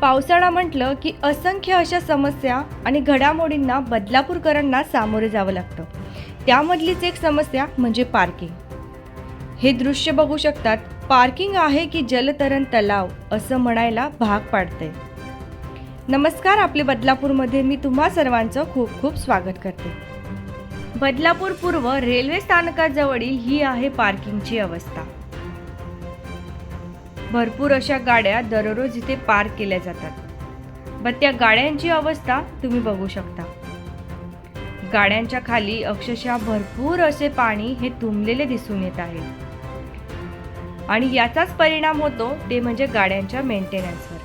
पावसाळा म्हटलं की असंख्य अशा समस्या आणि घडामोडींना बदलापूरकरांना सामोरे जावं लागतं. त्यामधलीच एक समस्या म्हणजे पार्किंग. हे दृश्य बघू शकतात पार्किंग आहे की जलतरण तलाव असं म्हणायला भाग पाडते नमस्कार आपले बदलापूरमध्ये मी तुम्हा सर्वांचं खूप खूप स्वागत करते. बदलापूर पूर्व रेल्वे स्थानकाजवळील ही आहे पार्किंगची अवस्था. भरपूर अशा गाड्या दररोज इथे पार्क केल्या जातात. पण त्या गाड्यांची अवस्था तुम्ही बघू शकता. गाड्यांच्या खाली अक्षरशः भरपूर असे पाणी हे तुंबलेले दिसून येत आहे. आणि याचाच परिणाम होतो ते म्हणजे गाड्यांच्या मेंटेनन्सवर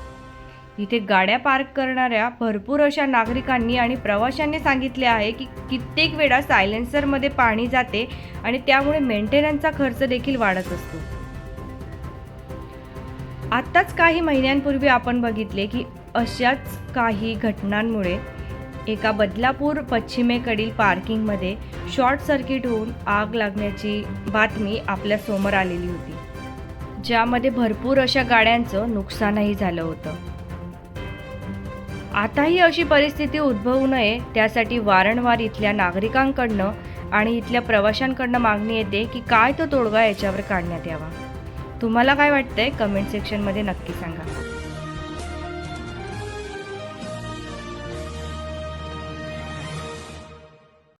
इथे गाड्या पार्क करणाऱ्या भरपूर अशा नागरिकांनी आणि प्रवाशांनी सांगितले आहे की कित्येक वेळा सायलेन्सरमध्ये पाणी जाते आणि त्यामुळे मेंटेनन्सचा खर्च देखील वाढत असतो. आत्ताच काही महिन्यांपूर्वी आपण बघितले की अशाच काही घटनांमुळे एका बदलापूर पश्चिमेकडील पार्किंगमध्ये शॉर्ट सर्किट होऊन आग लागण्याची बातमी आपल्यासमोर आलेली होती ज्यामध्ये भरपूर अशा गाड्यांचं नुकसानही झालं होतं. आताही अशी परिस्थिती उद्भवू नये त्यासाठी वारंवार इथल्या नागरिकांकडनं आणि इथल्या प्रवाशांकडनं मागणी येते की काय तो तोडगा याच्यावर काढण्यात यावा. तुम्हाला काय वाटतंय? कमेंट सेक्शनमध्ये नक्की सांगा.